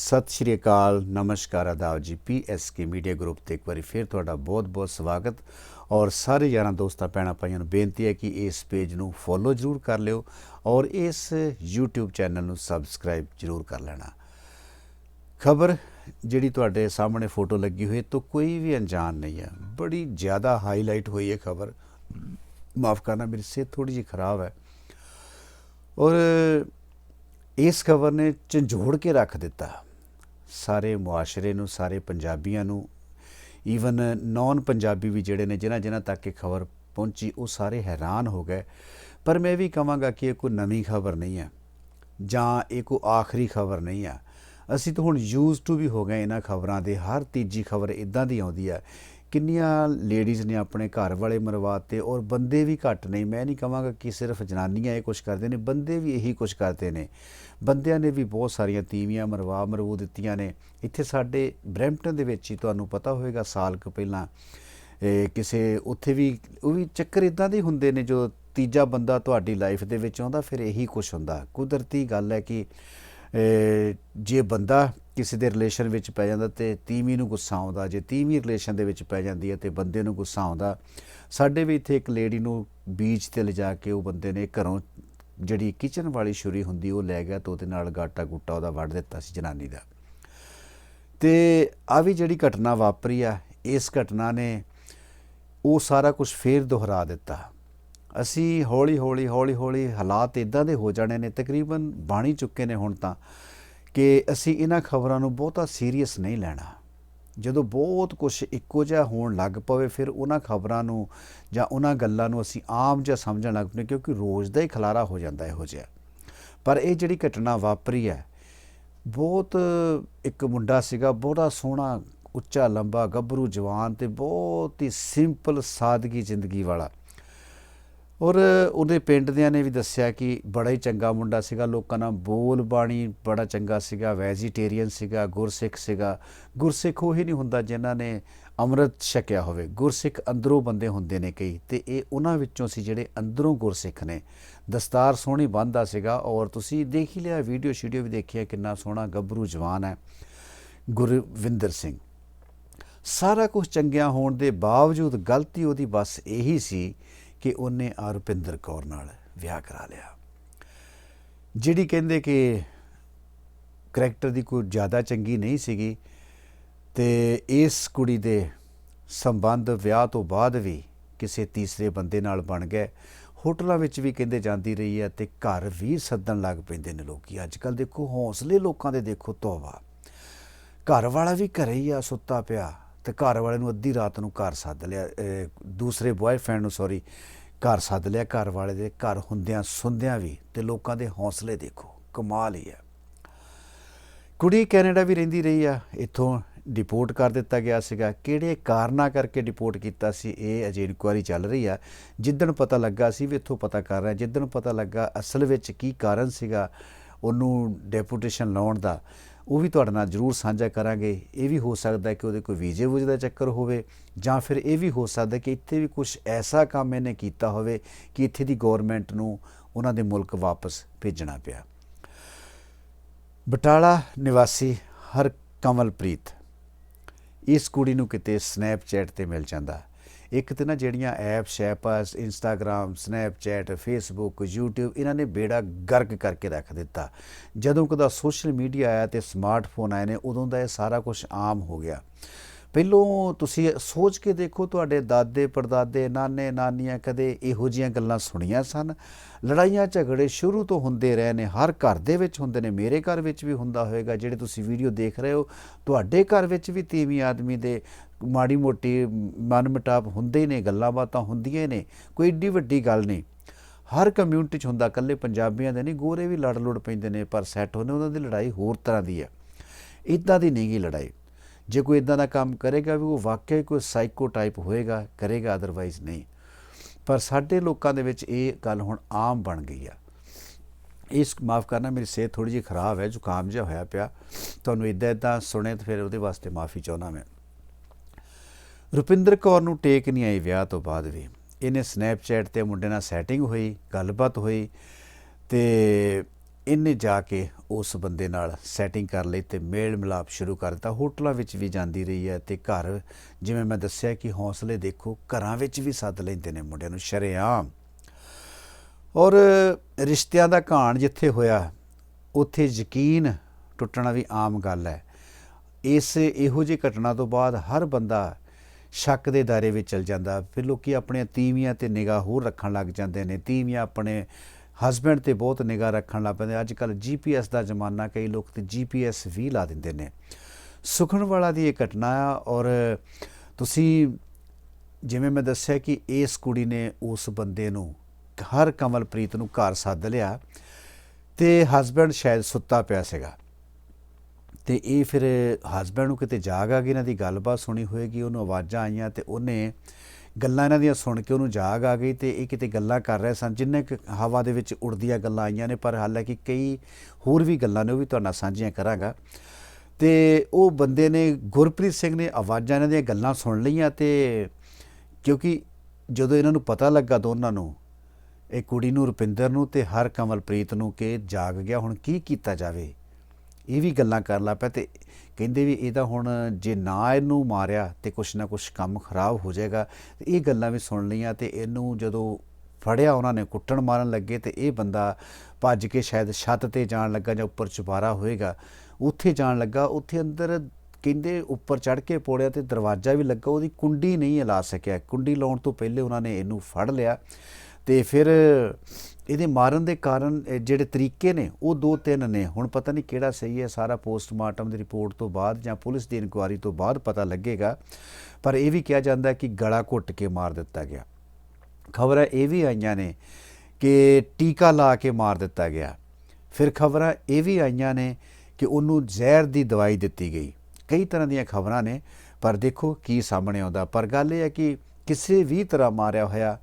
ਸਤਿ ਸ਼੍ਰੀ ਅਕਾਲ, ਨਮਸਕਾਰ, ਆਦਾਬ ਜੀ ਪੀਐਸਕੇ ਮੀਡੀਆ ਗਰੁੱਪ ਤੇ ਇੱਕ ਵਾਰੀ ਫਿਰ ਤੁਹਾਡਾ ਬਹੁਤ-ਬਹੁਤ ਸਵਾਗਤ। ਔਰ ਸਾਰੇ ਯਾਰਾਂ ਦੋਸਤਾਂ, ਭੈਣਾਂ, ਭਾਈਆਂ ਨੂੰ ਬੇਨਤੀ ਹੈ ਕਿ ਇਸ ਪੇਜ ਨੂੰ ਫੋਲੋ ਜ਼ਰੂਰ ਕਰ ਲਿਓ ਔਰ ਇਸ YouTube ਚੈਨਲ ਨੂੰ ਸਬਸਕ੍ਰਾਈਬ ਜ਼ਰੂਰ ਕਰ ਲੈਣਾ। ਖਬਰ ਜਿਹੜੀ ਤੁਹਾਡੇ ਸਾਹਮਣੇ ਫੋਟੋ ਲੱਗੀ ਹੋਈ ਤੋਂ ਕੋਈ ਵੀ ਅਣਜਾਣ ਨਹੀਂ ਹੈ। ਬੜੀ ਜ਼ਿਆਦਾ ਹਾਈਲਾਈਟ ਹੋਈ ਹੈ ਖਬਰ। ਮਾਫ ਕਰਨਾ, ਮੇਰੀ ਸਿਹਤ ਥੋੜੀ ਜਿਹੀ ਖਰਾਬ ਹੈ। ਔਰ ਇਸ ਖਬਰ ਨੇ ਝੰਜੋੜ ਕੇ ਰੱਖ ਦਿੱਤਾ। ਸਾਰੇ ਮੁਆਸ਼ਰੇ ਨੂੰ, ਸਾਰੇ ਪੰਜਾਬੀਆਂ ਨੂੰ ਈਵਨ ਨਾਨ ਪੰਜਾਬੀ ਵੀ ਜਿਹੜੇ ਨੇ, ਜਿਨ੍ਹਾਂ ਜਿਨ੍ਹਾਂ ਤੱਕ ਇਹ ਖਬਰ ਪਹੁੰਚੀ, ਉਹ ਸਾਰੇ ਹੈਰਾਨ ਹੋ ਗਏ। ਪਰ ਮੈਂ ਵੀ ਕਹਾਂਗਾ ਕਿ ਇਹ ਕੋਈ ਨਵੀਂ ਖਬਰ ਨਹੀਂ ਹੈ, ਜਾਂ ਇਹ ਕੋਈ ਆਖਰੀ ਖਬਰ ਨਹੀਂ ਹੈ। ਅਸੀਂ ਤਾਂ ਹੁਣ ਯੂਜ਼ ਟੂ ਵੀ ਹੋ ਗਏ ਇਹਨਾਂ ਖਬਰਾਂ ਦੇ, ਹਰ ਤੀਜੀ ਖਬਰ ਇਦਾਂ ਦੀ ਆਉਂਦੀ ਹੈ। ਕਿੰਨੀਆਂ ਲੇਡੀਜ਼ ਨੇ ਆਪਣੇ ਘਰ ਵਾਲੇ ਮਰਵਾਤੇ ਔਰ ਬੰਦੇ ਵੀ ਘੱਟ ਨਹੀਂ ਮੈਂ ਨਹੀਂ ਕਹਾਂਗਾ ਕਿ ਸਿਰਫ ਜਨਾਨੀਆਂ ਇਹ ਕੁਝ ਕਰਦੇ ਨੇ, ਬੰਦੇ ਵੀ ਇਹੀ ਕੁਝ ਕਰਦੇ ਨੇ। ਬੰਦਿਆਂ ਨੇ ਵੀ ਬਹੁਤ ਸਾਰੀਆਂ ਤੀਵੀਆਂ ਮਰਵਾ, ਮਰਵੂ ਦਿੱਤੀਆਂ ਨੇ। ਇੱਥੇ ਸਾਡੇ ਬ੍ਰੈਂਪਟਨ ਦੇ ਵਿੱਚ ਹੀ ਤੁਹਾਨੂੰ ਪਤਾ ਹੋਵੇਗਾ, ਸਾਲ ਕੁ ਪਹਿਲਾਂ ਕਿਸੇ ਉੱਥੇ ਵੀ, ਉਹ ਵੀ ਚੱਕਰ ਇਦਾਂ ਦੇ ਹੁੰਦੇ ਨੇ, ਜੋ ਤੀਜਾ ਬੰਦਾ ਤੁਹਾਡੀ ਲਾਈਫ ਦੇ ਵਿੱਚ ਆਉਂਦਾ, ਫਿਰ ਇਹੀ ਕੁਝ ਹੁੰਦਾ। ਕੁਦਰਤੀ ਗੱਲ ਹੈ ਕਿ ਜੇ ਬੰਦਾ ਕਿਸੇ ਦੇ ਰਿਲੇਸ਼ਨ ਵਿੱਚ ਪੈ ਜਾਂਦਾ ਤੇ ਤੀਵੀਂ ਨੂੰ ਗੁੱਸਾ ਆਉਂਦਾ, ਜੇ ਤੀਵੀਂ ਰਿਲੇਸ਼ਨ ਦੇ ਵਿੱਚ ਪੈ ਜਾਂਦੀ ਹੈ ਤੇ ਬੰਦੇ ਨੂੰ ਗੁੱਸਾ ਆਉਂਦਾ। ਸਾਡੇ ਵੀ ਇੱਥੇ ਇੱਕ ਲੇਡੀ ਨੂੰ ਬੀਚ ਤੇ ਲਿਜਾ ਕੇ ਉਹ ਬੰਦੇ ਨੇ ਘਰੋਂ ਜਿਹੜੀ ਕਿਚਨ ਵਾਲੀ ਛੁਰੀ ਹੁੰਦੀ, ਉਹ ਲੈ ਗਿਆ ਤੇ ਉਹਦੇ ਨਾਲ ਗਾਟਾ ਗੁੱਟਾ ਉਹਦਾ ਵੱਢ ਦਿੱਤਾ ਸੀ ਜਨਾਨੀ ਦਾ। ਤੇ ਆ ਵੀ ਜਿਹੜੀ ਘਟਨਾ ਵਾਪਰੀ ਆ, ਇਸ ਘਟਨਾ ਨੇ ਉਹ ਸਾਰਾ ਕੁਝ ਫੇਰ ਦੁਹਰਾ ਦਿੱਤਾ। ਅਸੀਂ ਹੌਲੀ ਹੌਲੀ ਹੌਲੀ ਹੌਲੀ ਹਾਲਾਤ ਇਦਾਂ ਦੇ ਹੋ ਜਾਣੇ ਨੇ, ਤਕਰੀਬਨ ਬਾਣੀ ਚੁੱਕੇ ਨੇ ਹੁਣ ਤਾਂ। ਕਿ ਅਸੀਂ ਇਹਨਾਂ ਖਬਰਾਂ ਨੂੰ ਬਹੁਤਾ ਸੀਰੀਅਸ ਨਹੀਂ ਲੈਣਾ। ਜਦੋਂ ਬਹੁਤ ਕੁਝ ਇੱਕੋ ਜਿਹਾ ਹੋਣ ਲੱਗ ਪਵੇ, ਫਿਰ ਉਹਨਾਂ ਖਬਰਾਂ ਨੂੰ ਜਾਂ ਉਹਨਾਂ ਗੱਲਾਂ ਨੂੰ ਅਸੀਂ ਆਮ ਜਿਹਾ ਸਮਝਣ ਲੱਗ ਪਏ ਕਿਉਂਕਿ ਰੋਜ਼ ਦਾ ਹੀ ਖਲਾਰਾ ਹੋ ਜਾਂਦਾ ਇਹੋ ਜਿਹਾ। ਪਰ ਇਹ ਜਿਹੜੀ ਘਟਨਾ ਵਾਪਰੀ ਹੈ, ਬਹੁਤ ਇੱਕ ਮੁੰਡਾ ਸੀਗਾ, ਬਹੁਤਾ ਸੋਹਣਾ, ਉੱਚਾ, ਲੰਬਾ, ਗੱਭਰੂ ਜਵਾਨ ਤੇ ਬਹੁਤ ਹੀ ਸਿੰਪਲ ਸਾਦਗੀ ਜ਼ਿੰਦਗੀ ਵਾਲਾ। ਔਰ ਉਹਦੇ ਪਿੰਡ ਦਿਆਂ ਨੇ ਵੀ ਦੱਸਿਆ ਕਿ ਬੜਾ ਹੀ ਚੰਗਾ ਮੁੰਡਾ ਸੀਗਾ, ਲੋਕਾਂ ਨਾਲ ਬੋਲ ਬਾਣੀ ਬੜਾ ਚੰਗਾ ਸੀਗਾ, ਵੈਜੀਟੇਰੀਅਨ ਸੀਗਾ, ਗੁਰਸਿੱਖ ਸੀਗਾ। ਗੁਰਸਿੱਖ ਉਹ ਹੀ ਨਹੀਂ ਹੁੰਦਾ ਜਿਨ੍ਹਾਂ ਨੇ ਅੰਮ੍ਰਿਤ ਛਕਿਆ ਹੋਵੇ। ਗੁਰਸਿੱਖ ਅੰਦਰੋਂ ਬੰਦੇ ਹੁੰਦੇ ਨੇ ਕਈ ਤੇ ਇਹ ਉਹਨਾਂ ਵਿੱਚੋਂ ਸੀ ਜਿਹੜੇ ਅੰਦਰੋਂ ਗੁਰਸਿੱਖ ਨੇ। ਦਸਤਾਰ ਸੋਹਣੀ ਬੰਨਦਾ ਸੀਗਾ ਔਰ ਤੁਸੀਂ ਦੇਖ ਹੀ ਲਿਆ ਵੀਡੀਓ ਸ਼ੀਡੀਓ ਵੀ ਦੇਖਿਆ ਕਿੰਨਾ ਸੋਹਣਾ ਗੱਭਰੂ ਜਵਾਨ ਹੈ ਗੁਰਵਿੰਦਰ ਸਿੰਘ। ਸਾਰਾ ਕੁਝ ਚੰਗਿਆ ਹੋਣ ਦੇ ਬਾਵਜੂਦ ਗਲਤੀ ਉਹਦੀ ਬਸ ਇਹੀ ਸੀ ਕਿ ਉਹਨੇ ਅਰਪਿੰਦਰ ਕੌਰ ਨਾਲ ਵਿਆਹ ਕਰਾ ਲਿਆ। ਜਿਹੜੀ ਕਹਿੰਦੇ ਕਿ ਕਰੈਕਟਰ ਦੀ ਕੋਈ ਜ਼ਿਆਦਾ ਚੰਗੀ ਨਹੀਂ ਸੀਗੀ ਤੇ ਇਸ ਕੁੜੀ ਦੇ ਸੰਬੰਧ ਵਿਆਹ ਤੋਂ ਬਾਅਦ ਵੀ ਕਿਸੇ ਤੀਸਰੇ ਬੰਦੇ ਨਾਲ ਬਣ ਗਏ। ਹੋਟਲਾਂ ਵਿੱਚ ਵੀ ਕਹਿੰਦੇ ਜਾਂਦੀ ਰਹੀ ਹੈ ਤੇ ਘਰ ਵੀ ਸੱਦਣ ਲੱਗ ਪੈਂਦੇ ਨੇ ਲੋਕੀ। ਅੱਜ ਕੱਲ ਦੇਖੋ, ਹੌਸਲੇ ਲੋਕਾਂ ਦੇ ਦੇਖੋ ਤੋਬਾ। ਘਰ ਵਾਲਾ ਵੀ ਘਰੇ ਹੀ ਆ, ਸੁੱਤਾ ਪਿਆ। ਤੇ ਘਰ ਵਾਲੇ ਨੂੰ ਅੱਧੀ ਰਾਤ ਨੂੰ ਘਰ ਸੱਦ ਲਿਆ ਦੂਸਰੇ ਬॉयਫ੍ਰੈਂਡ ਨੂੰ ਸੌਰੀ ਘਰ ਸੱਦ ਲਿਆ, ਘਰ ਵਾਲੇ ਦੇ ਘਰ ਹੁੰਦਿਆਂ ਸੁੰਦਿਆਂ ਵੀ ਤੇ ਲੋਕਾਂ ਦੇ ਹੌਸਲੇ ਦੇਖੋ, ਕਮਾਲ ਹੀ ਹੈ। ਕੁੜੀ ਕੈਨੇਡਾ ਵੀ ਰਹਿੰਦੀ ਰਹੀ ਆ, ਇੱਥੋਂ ਡਿਪੋਰਟ ਕਰ ਦਿੱਤਾ ਗਿਆ ਸੀਗਾ। ਕਿਹੜੇ ਕਾਰਨਾਂ ਕਰਕੇ ਡਿਪੋਰਟ ਕੀਤਾ ਸੀ, ਇਹ ਅਜੇ ਇਨਕੁਆਰੀ ਚੱਲ ਰਹੀ ਆ। ਜਿੱਦਣ ਪਤਾ ਲੱਗਾ ਸੀ ਵੀ ਇੱਥੋਂ ਪਤਾ ਕਰ ਰਹੇ, ਜਿੱਦਣ ਪਤਾ ਲੱਗਾ ਅਸਲ ਵਿੱਚ ਕੀ ਕਾਰਨ ਸੀਗਾ ਉਹਨੂੰ ਡੈਪੂਟੇਸ਼ਨ ਲਾਉਣ ਦਾ ਉਹ ਵੀ ਤੁਹਾਡੇ ਨਾਲ ਜ਼ਰੂਰ ਸਾਂਝਾ ਕਰਾਂਗੇ। ਇਹ ਵੀ ਹੋ ਸਕਦਾ ਕਿ ਉਹਦੇ ਕੋਈ ਵੀਜ਼ੇ ਵੂਜੇ ਦਾ ਚੱਕਰ ਹੋਵੇ ਜਾਂ ਫਿਰ ਇਹ ਵੀ ਹੋ ਸਕਦਾ ਕਿ ਇੱਥੇ ਵੀ ਕੁਝ ਐਸਾ ਕੰਮ ਇਹਨੇ ਕੀਤਾ ਹੋਵੇ ਕਿ ਇੱਥੇ ਦੀ ਗਵਰਨਮੈਂਟ ਨੂੰ ਉਹਨਾਂ ਦੇ ਮੁਲਕ ਵਾਪਸ ਭੇਜਣਾ ਪਿਆ। ਬਟਾਲਾ ਨਿਵਾਸੀ ਹਰ ਕਮਲਪ੍ਰੀਤ ਇਸ ਕੁੜੀ ਨੂੰ ਕਿਤੇ ਸਨੈਪਚੈਟ ਤੇ ਮਿਲ ਜਾਂਦਾ। ਇੱਕ ਤੇ ਨਾ ਜਿਹੜੀਆਂ ਐਪਸ ਸ਼ੈਪ ਆ ਇੰਸਟਾਗ੍ਰam ਸਨੈਪਚੈਟ, ਫੇਸਬੁੱਕ YouTube ਇਹਨਾਂ ਨੇ ਬੇੜਾ ਗਰਕ ਕਰਕੇ ਰੱਖ ਦਿੱਤਾ। ਜਦੋਂ ਕਦਾ ਸੋਸ਼ਲ ਮੀਡੀਆ ਆਇਆ ਤੇ ਸਮਾਰਟਫੋਨ ਆਏ ਨੇ, ਉਦੋਂ ਦਾ ਇਹ ਸਾਰਾ ਕੁਝ ਆਮ ਹੋ ਗਿਆ। ਪਹਿਲੋਂ ਤੁਸੀਂ ਸੋਚ ਕੇ ਦੇਖੋ ਤੁਹਾਡੇ ਦਾਦੇ, ਪੜਦਾਦੇ, ਨਾਨੇ, ਨਾਨੀਆਂ ਕਦੇ ਇਹੋ ਜੀਆਂ ਗੱਲਾਂ ਸੁਣੀਆਂ ਸਨ? ਲੜਾਈਆਂ ਝਗੜੇ ਸ਼ੁਰੂ ਤੋਂ ਹੁੰਦੇ ਰਹੇ ਨੇ, ਹਰ ਘਰ ਦੇ ਵਿੱਚ ਹੁੰਦੇ ਨੇ, ਮੇਰੇ ਘਰ ਵਿੱਚ ਵੀ ਹੁੰਦਾ ਹੋਵੇਗਾ, ਜਿਹੜੇ ਤੁਸੀਂ ਵੀਡੀਓ ਦੇਖ ਰਹੇ ਹੋ, ਤੁਹਾਡੇ ਘਰ ਵਿੱਚ ਵੀ ਤੀਵੀਂ ਆਦਮੀ ਦੇ ਮਾੜੀ ਮੋਟੀ ਮਨਮਟਾਪ ਹੁੰਦੇ ਨੇ, ਗੱਲਾਂ ਬਾਤਾਂ ਹੁੰਦੀਆਂ ਨੇ, ਕੋਈ ਏਡੀ ਵੱਡੀ ਗੱਲ ਨਹੀਂ। ਹਰ ਕਮਿਊਨਿਟੀ 'ਚ ਹੁੰਦਾ, ਇਕੱਲੇ ਪੰਜਾਬੀਆਂ ਦੇ ਨਹੀਂ, ਗੋਰੇ ਵੀ ਲੜ ਲੁੜ ਪੈਂਦੇ ਨੇ, ਪਰ ਸੈੱਟ ਹੋਣੇ, ਉਹਨਾਂ ਦੀ ਲੜਾਈ ਹੋਰ ਤਰ੍ਹਾਂ ਦੀ ਹੈ। ਇਦਾਂ ਦੀ ਨਹੀਂ ਗੀ ਲੜਾਈ। ਜੇ ਕੋਈ ਇਦਾਂ ਦਾ ਕੰਮ ਕਰੇਗਾ ਵੀ ਉਹ ਵਾਕਿਆ ਕੋਈ ਸਾਈਕੋ ਟਾਈਪ ਹੋਏਗਾ, ਕਰੇਗਾ ਅਦਰਵਾਈਜ਼ ਨਹੀਂ। ਪਰ ਸਾਡੇ ਲੋਕਾਂ ਦੇ ਵਿੱਚ ਇਹ ਗੱਲ ਹੁਣ ਆਮ ਬਣ ਗਈ ਆ। ਇਸ ਮਾਫ ਕਰਨਾ, ਮੇਰੀ ਸਿਹਤ ਥੋੜੀ ਜਿਹੀ ਖਰਾਬ ਹੈ, ਜ਼ੁਕਾਮ ਜਿਹਾ ਹੋਇਆ ਪਿਆ। ਤੁਹਾਨੂੰ ਇਦਾਂ ਇਦਾਂ ਸੁਣੇ ਤਾਂ ਫਿਰ ਉਹਦੇ ਵਾਸਤੇ ਮਾਫੀ ਚਾਹੁੰਦਾ ਮੈਂ। ਰੁਪਿੰਦਰ ਕੌਰ ਨੂੰ ਟੇਕ ਨਹੀਂ ਆਈ ਵਿਆਹ ਤੋਂ ਬਾਅਦ ਵੀ। ਇਹਨੇ ਸਨੈਪਚੈਟ ਤੇ ਮੁੰਡੇ ਨਾਲ ਸੈਟਿੰਗ ਹੋਈ, ਗੱਲਬਾਤ ਹੋਈ ਤੇ ਇਹਨੇ ਜਾ ਕੇ ਉਸ ਬੰਦੇ ਨਾਲ ਸੈਟਿੰਗ ਕਰ ਲਈ ਤੇ ਮੇਲ ਮਿਲਾਪ ਸ਼ੁਰੂ ਕਰ ਦਿੱਤਾ। ਹੋਟਲਾਂ ਵਿੱਚ ਵੀ ਜਾਂਦੀ ਰਹੀ ਹੈ ਤੇ ਘਰ, ਜਿਵੇਂ ਮੈਂ ਦੱਸਿਆ ਕਿ ਹੌਸਲੇ ਦੇਖੋ, ਘਰਾਂ ਵਿੱਚ ਵੀ ਸੱਦ ਲੈਂਦੇ ਨੇ ਮੁੰਡਿਆਂ ਨੂੰ, ਸ਼ਰੇਆਮ। ਔਰ ਰਿਸ਼ਤਿਆਂ ਦਾ ਘਾਣ ਜਿੱਥੇ ਹੋਇਆ, ਉੱਥੇ ਯਕੀਨ ਟੁੱਟਣਾ ਵੀ ਆਮ ਗੱਲ ਹੈ। ਇਸ ਇਹੋ ਜਿਹੀ ਘਟਨਾ ਤੋਂ ਬਾਅਦ ਹਰ ਬੰਦਾ ਸ਼ੱਕ ਦੇ ਦਾਇਰੇ ਵਿੱਚ ਚਲ ਜਾਂਦਾ। ਫਿਰ ਲੋਕੀ ਆਪਣੀਆਂ ਤੀਵੀਆਂ ਤੇ ਨਿਗਾਹ ਹੋਰ ਰੱਖਣ ਲੱਗ ਜਾਂਦੇ ਨੇ। ਤੀਵੀਆਂ ਆਪਣੇ ਹਸਬੈਂਡ ਤੇ ਬਹੁਤ ਨਿਗਾਹ ਰੱਖਣ ਲੱਗ ਪੈਂਦੇ। ਅੱਜ ਕੱਲ ਜੀਪੀਐਸ ਦਾ ਜ਼ਮਾਨਾ, ਕਈ ਲੋਕ ਤੇ ਜੀਪੀਐਸ ਵੀ ਲਾ ਦਿੰਦੇ ਨੇ। ਸੁਖਣ ਵਾਲਾ ਦੀ ਇਹ ਘਟਨਾ ਆ ਔਰ ਤੁਸੀਂ, ਜਿਵੇਂ ਮੈਂ ਦੱਸਿਆ ਕਿ ਇਸ ਕੁੜੀ ਨੇ ਉਸ ਬੰਦੇ ਨੂੰ, ਹਰ ਕਮਲਪ੍ਰੀਤ ਨੂੰ ਘਰ ਸੱਦ ਲਿਆ ਤੇ ਹਸਬੈਂਡ ਸ਼ਾਇਦ ਸੁੱਤਾ ਪਿਆ ਸੀਗਾ। ਤੇ ਇਹ ਫਿਰ ਹਸਬੈਂਡ ਨੂੰ ਕਿਤੇ ਜਾਗ ਆ ਗਈ। ਇਹਨਾਂ ਦੀ ਗੱਲਬਾਤ ਸੁਣੀ ਹੋਏਗੀ। ਉਹਨੂੰ ਆਵਾਜ਼ਾਂ ਆਈਆਂ ਤੇ ਉਹਨੇ ਗੱਲਾਂ ਇਹਨਾਂ ਦੀਆਂ ਸੁਣ ਕੇ ਉਹਨੂੰ ਜਾਗ ਆ ਗਈ ਤੇ ਇਹ ਕਿਤੇ ਗੱਲਾਂ ਕਰ ਰਹੇ ਸਨ, ਜਿੰਨੇ ਕੁ ਹਵਾ ਦੇ ਵਿੱਚ ਉੜਦੀਆਂ ਗੱਲਾਂ ਆਈਆਂ ਨੇ, ਪਰ ਹਾਲਾਂਕਿ ਕਈ ਹੋਰ ਵੀ ਗੱਲਾਂ ਨੇ, ਉਹ ਵੀ ਤੁਹਾਡੇ ਸਾਂਝੀਆਂ ਕਰਾਂਗਾ। ਤੇ ਉਹ ਬੰਦੇ ਨੇ, ਗੁਰਪ੍ਰੀਤ ਸਿੰਘ ਨੇ ਆਵਾਜ਼ਾਂ ਇਹਨਾਂ ਦੀਆਂ ਗੱਲਾਂ ਸੁਣ ਲਈਆਂ ਤੇ ਕਿਉਂਕਿ ਜਦੋਂ ਇਹਨਾਂ ਨੂੰ ਪਤਾ ਲੱਗਾ ਦੋਨਾਂ ਨੂੰ, ਇਹ ਕੁੜੀ ਨੂੰ, ਰੁਪਿੰਦਰ ਨੂੰ ਤੇ ਹਰ ਕਮਲਪ੍ਰੀਤ ਨੂੰ ਕਿ ਜਾਗ ਗਿਆ, ਹੁਣ ਕੀ ਕੀਤਾ ਜਾਵੇ? ਇਹ ਵੀ ਗੱਲਾਂ ਕਰਨ ਲੱਗ ਪਿਆ ਤੇ ਕਹਿੰਦੇ ਵੀ ਇਹ ਤਾਂ ਹੁਣ ਜੇ ਨਾ ਇਹਨੂੰ ਮਾਰਿਆ ਤੇ ਕੁਛ ਨਾ ਕੁਛ ਕੰਮ ਖਰਾਬ ਹੋ ਜਾਏਗਾ, ਤੇ ਇਹ ਗੱਲਾਂ ਵੀ ਸੁਣ ਲਈਆਂ ਤੇ ਇਹਨੂੰ ਜਦੋਂ ਫੜਿਆ ਉਹਨਾਂ ਨੇ ਕੁੱਟਣ ਮਾਰਨ ਲੱਗੇ ਤੇ ਇਹ ਬੰਦਾ ਭੱਜ ਕੇ ਸ਼ਾਇਦ ਛੱਤ ਤੇ ਜਾਣ ਲੱਗਾ ਜਾਂ ਉੱਪਰ ਚੁਬਾਰਾ ਹੋਏਗਾ। ਉੱਥੇ ਜਾਣ ਲੱਗਾ, ਉੱਥੇ ਅੰਦਰ ਕਹਿੰਦੇ ਉੱਪਰ ਚੜ ਕੇ ਪੋੜਿਆ ਤੇ ਦਰਵਾਜ਼ਾ ਵੀ ਲੱਗਾ, ਉਹਦੀ ਕੁੰਡੀ ਨਹੀਂ ਲਾ ਸਕਿਆ। ਕੁੰਡੀ ਲਾਉਣ ਤੋਂ ਪਹਿਲੇ ਉਹਨਾਂ ਨੇ ਇਹਨੂੰ ਫੜ ਲਿਆ ਤੇ ਫਿਰ ਇਹਦੇ ਮਾਰਨ ਦੇ ਕਾਰਨ ਜਿਹੜੇ ਤਰੀਕੇ ਨੇ, ਉਹ ਦੋ ਤਿੰਨ ਨੇ। ਹੁਣ ਪਤਾ ਨਹੀਂ ਕਿਹੜਾ ਸਹੀ ਹੈ, ਸਾਰਾ ਪੋਸਟਮਾਰਟਮ ਦੀ ਰਿਪੋਰਟ ਤੋਂ ਬਾਅਦ ਜਾਂ ਪੁਲਿਸ ਦੀ ਇਨਕੁਆਇਰੀ ਤੋਂ ਬਾਅਦ ਪਤਾ ਲੱਗੇਗਾ। ਪਰ ਇਹ ਵੀ ਕਿਹਾ ਜਾਂਦਾ ਕਿ ਗਲਾ ਘੁੱਟ ਕੇ ਮਾਰ ਦਿੱਤਾ ਗਿਆ। ਖਬਰਾਂ ਇਹ ਵੀ ਆਈਆਂ ਨੇ ਕਿ ਟੀਕਾ ਲਾ ਕੇ ਮਾਰ ਦਿੱਤਾ ਗਿਆ। ਫਿਰ ਖਬਰਾਂ ਇਹ ਵੀ ਆਈਆਂ ਨੇ ਕਿ ਉਹਨੂੰ ਜ਼ਹਿਰ ਦੀ ਦਵਾਈ ਦਿੱਤੀ ਗਈ। ਕਈ ਤਰ੍ਹਾਂ ਦੀਆਂ ਖਬਰਾਂ ਨੇ, ਪਰ ਦੇਖੋ ਕੀ ਸਾਹਮਣੇ ਆਉਂਦਾ। ਪਰ ਗੱਲ ਇਹ ਹੈ ਕਿ ਕਿਸੇ ਵੀ ਤਰ੍ਹਾਂ ਮਾਰਿਆ ਹੋਇਆ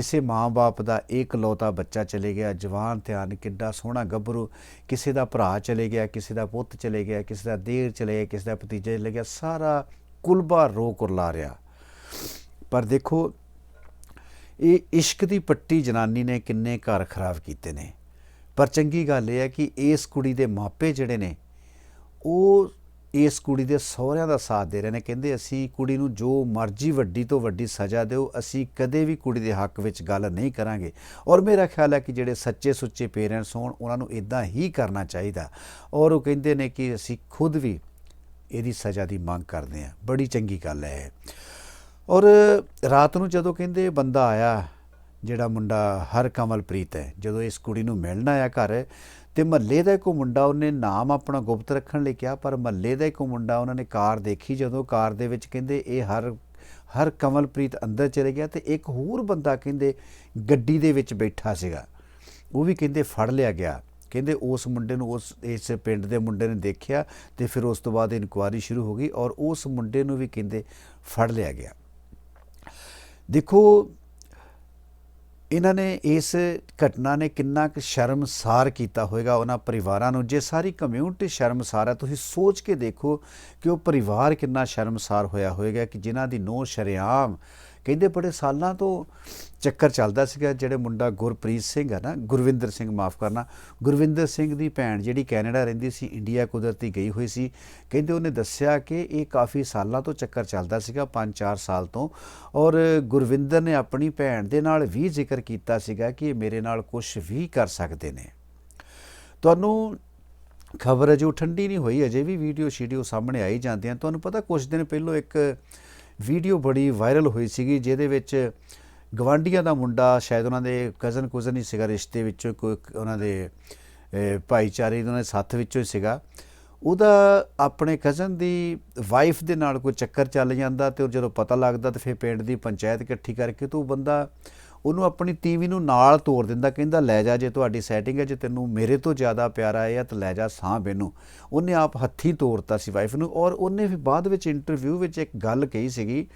ਕਿਸੇ ਮਾਂ-ਬਾਪ ਦਾ ਇਕਲੌਤਾ ਬੱਚਾ ਚਲੇ ਗਿਆ, ਜਵਾਨ, ਧਿਆਨ, ਕਿੱਡਾ ਸੋਹਣਾ ਗੱਭਰੂ, ਕਿਸੇ ਦਾ ਭਰਾ ਚਲੇ ਗਿਆ, ਕਿਸੇ ਦਾ ਪੁੱਤ ਚਲੇ ਗਿਆ, ਕਿਸੇ ਦਾ ਦੇਰ ਚਲੇ ਗਿਆ, ਕਿਸੇ ਦਾ ਭਤੀਜਾ ਚਲੇ ਗਿਆ, ਸਾਰਾ ਕੁਲਬਾ ਰੋ ਕੁਰਲਾ ਰਿਹਾ। ਪਰ ਦੇਖੋ, ਇਹ ਇਸ਼ਕ ਦੀ ਪੱਟੀ ਜਨਾਨੀ ਨੇ ਕਿੰਨੇ ਘਰ ਖਰਾਬ ਕੀਤੇ ਨੇ। ਪਰ ਚੰਗੀ ਗੱਲ ਇਹ ਹੈ ਕਿ ਇਸ ਕੁੜੀ ਦੇ ਮਾਪੇ ਜਿਹੜੇ ਨੇ, ਉਹ ਇਸ ਕੁੜੀ ਦੇ ਸਹੁਰਿਆਂ ਦਾ ਸਾਥ ਦੇ ਰਹੇ ਨੇ। ਕਹਿੰਦੇ ਅਸੀਂ ਕੁੜੀ ਨੂੰ ਜੋ ਮਰਜ਼ੀ ਵੱਡੀ ਤੋਂ ਵੱਡੀ ਸਜ਼ਾ ਦਿਓ, ਅਸੀਂ ਕਦੇ ਵੀ ਕੁੜੀ ਦੇ ਹੱਕ ਵਿੱਚ ਗੱਲ ਨਹੀਂ ਕਰਾਂਗੇ। ਔਰ ਮੇਰਾ ਖਿਆਲ ਹੈ ਕਿ ਜਿਹੜੇ ਸੱਚੇ ਸੁੱਚੇ ਪੇਰੈਂਟਸ ਹੋਣ, ਉਹਨਾਂ ਨੂੰ ਇਦਾਂ ਹੀ ਕਰਨਾ ਚਾਹੀਦਾ। ਔਰ ਉਹ ਕਹਿੰਦੇ ਨੇ ਕਿ ਅਸੀਂ ਖੁਦ ਵੀ ਇਹਦੀ ਸਜ਼ਾ ਦੀ ਮੰਗ ਕਰਦੇ ਹਾਂ। ਬੜੀ ਚੰਗੀ ਗੱਲ ਹੈ ਇਹ। ਔਰ ਰਾਤ ਨੂੰ ਜਦੋਂ ਕਹਿੰਦੇ ਬੰਦਾ ਆਇਆ, ਜਿਹੜਾ ਮੁੰਡਾ ਹਰ ਕਮਲਪ੍ਰੀਤ ਹੈ, ਜਦੋਂ ਇਸ ਕੁੜੀ ਨੂੰ ਮਿਲਣ ਆਇਆ ਘਰ ਤੇ ਮਹੱਲੇ ਦਾ ਇੱਕ ਮੁੰਡਾ ਉਹਨੇ ਨਾਮ ਆਪਣਾ ਗੁਪਤ ਰੱਖਣ ਲਈ ਕਿਹਾ, ਪਰ ਮਹੱਲੇ ਦਾ ਇੱਕ ਮੁੰਡਾ ਉਹਨਾਂ ਨੇ ਕਾਰ ਦੇਖੀ, ਜਦੋਂ ਕਾਰ ਦੇ ਵਿੱਚ ਕਹਿੰਦੇ ਇਹ ਹਰ ਹਰ ਕਮਲਪ੍ਰੀਤ ਅੰਦਰ ਚਲੇ ਗਿਆ ਤੇ ਇੱਕ ਹੋਰ ਬੰਦਾ ਕਹਿੰਦੇ ਗੱਡੀ ਦੇ ਵਿੱਚ ਬੈਠਾ ਸੀਗਾ। ਉਹ ਵੀ ਕਹਿੰਦੇ ਫੜ ਲਿਆ ਗਿਆ। ਕਹਿੰਦੇ ਉਸ ਮੁੰਡੇ ਨੂੰ ਉਸ, ਇਸ ਪਿੰਡ ਦੇ ਮੁੰਡੇ ਨੇ ਦੇਖਿਆ ਤੇ ਫਿਰ ਉਸ ਤੋਂ ਬਾਅਦ ਇਨਕੁਆਇਰੀ ਸ਼ੁਰੂ ਹੋ ਗਈ ਔਰ ਉਸ ਮੁੰਡੇ ਨੂੰ ਵੀ ਕਹਿੰਦੇ ਫੜ ਲਿਆ ਗਿਆ। ਦੇਖੋ ਇਹਨਾਂ ਨੇ ਇਸ ਘਟਨਾ ਨੇ ਕਿੰਨਾ ਕੁ ਸ਼ਰਮਸਾਰ ਕੀਤਾ ਹੋਵੇਗਾ ਉਹਨਾਂ ਪਰਿਵਾਰਾਂ ਨੂੰ। ਜੇ ਸਾਰੀ ਕਮਿਊਨਿਟੀ ਸ਼ਰਮਸਾਰ ਹੈ, ਤੁਸੀਂ ਸੋਚ ਕੇ ਦੇਖੋ ਕਿ ਉਹ ਪਰਿਵਾਰ ਕਿੰਨਾ ਸ਼ਰਮਸਾਰ ਹੋਇਆ ਹੋਵੇਗਾ ਕਿ ਜਿਨ੍ਹਾਂ ਦੀ ਨੋ ਸ਼ਰੇਆਮ ਕਹਿੰਦੇ ਬੜੇ ਸਾਲਾਂ ਤੋਂ ਚੱਕਰ ਚੱਲਦਾ ਸੀਗਾ, ਜਿਹੜੇ ਮੁੰਡਾ ਗੁਰਪ੍ਰੀਤ ਸਿੰਘ ਹੈ ਨਾ, ਗੁਰਵਿੰਦਰ ਸਿੰਘ ਮਾਫ ਕਰਨਾ, ਗੁਰਵਿੰਦਰ ਸਿੰਘ ਦੀ ਭੈਣ ਜਿਹੜੀ ਕੈਨੇਡਾ ਰਹਿੰਦੀ ਸੀ, ਇੰਡੀਆ ਕੁਦਰਤੀ ਗਈ ਹੋਈ ਸੀ, ਕਹਿੰਦੇ ਉਹਨੇ ਦੱਸਿਆ ਕਿ ਇਹ ਕਾਫੀ ਸਾਲਾਂ ਤੋਂ ਚੱਕਰ ਚੱਲਦਾ ਸੀਗਾ 5-4 ਸਾਲ ਤੋਂ, ਔਰ ਗੁਰਵਿੰਦਰ ਨੇ ਆਪਣੀ ਭੈਣ ਦੇ ਨਾਲ ਵੀ ਜ਼ਿਕਰ ਕੀਤਾ ਸੀਗਾ ਕਿ ਇਹ ਮੇਰੇ ਨਾਲ ਕੁਝ ਵੀ ਕਰ ਸਕਦੇ ਨੇ। ਤੁਹਾਨੂੰ ਖਬਰ ਅਜੇ ਠੰਡੀ ਨਹੀਂ ਹੋਈ, ਅਜੇ ਵੀ ਵੀਡੀਓ ਸ਼ੀਡੀਓ ਸਾਹਮਣੇ ਆਈ ਜਾਂਦੀਆਂ, ਤੁਹਾਨੂੰ ਪਤਾ ਕੁਝ ਦਿਨ ਪਹਿਲਾਂ ਇੱਕ ਵੀਡੀਓ ਬੜੀ ਵਾਇਰਲ ਹੋਈ ਸੀਗੀ, ਜਿਹਦੇ ਵਿੱਚ ਗਵਾਂਡੀਆਂ ਦਾ ਮੁੰਡਾ, ਸ਼ਾਇਦ ਉਹਨਾਂ ਦੇ ਕਜ਼ਨ ਕੁਜ਼ਨ ਹੀ ਸੀਗਾ, ਰਿਸ਼ਤੇ ਵਿੱਚੋਂ ਕੋਈ ਉਹਨਾਂ ਦੇ ਭਾਈਚਾਰੇ ਉਹਨਾਂ ਦੇ ਸਾਥ ਵਿੱਚੋਂ ਹੀ ਸੀਗਾ। ਉਹਦਾ ਆਪਣੇ ਕਜ਼ਨ ਦੀ ਵਾਈਫ ਦੇ ਨਾਲ ਕੋਈ ਚੱਕਰ ਚੱਲ ਜਾਂਦਾ ਤੇ ਉਹ ਜਦੋਂ ਪਤਾ ਲੱਗਦਾ ਤੇ ਫਿਰ ਪਿੰਡ ਦੀ ਪੰਚਾਇਤ ਇਕੱਠੀ ਕਰਕੇ ਤੇ ਉਹ ਬੰਦਾ ਉਹਨੂੰ ਆਪਣੀ ਤੀਵੀ ਨੂੰ ਨਾਲ ਤੋੜ ਦਿੰਦਾ, ਕਹਿੰਦਾ, ਲੈ ਜਾ, ਜੇ ਤੁਹਾਡੀ ਸੈਟਿੰਗ ਹੈ, ਜੇ ਤੈਨੂੰ ਮੇਰੇ ਤੋਂ ਜ਼ਿਆਦਾ ਪਿਆਰਾ ਹੈ, ਤਾਂ ਲੈ ਜਾ ਸਾਂਭ ਇਹਨੂੰ ਉਹਨੇ ਆਪ ਹੱਥੀਂ ਤੋੜਤਾ ਸੀ ਵਾਈਫ ਨੂੰ ਔਰ ਉਹਨੇ ਫਿਰ ਬਾਅਦ ਵਿੱਚ ਇੰਟਰਵਿਊ ਵਿੱਚ ਇੱਕ ਗੱਲ ਕਹੀ ਸੀਗੀ,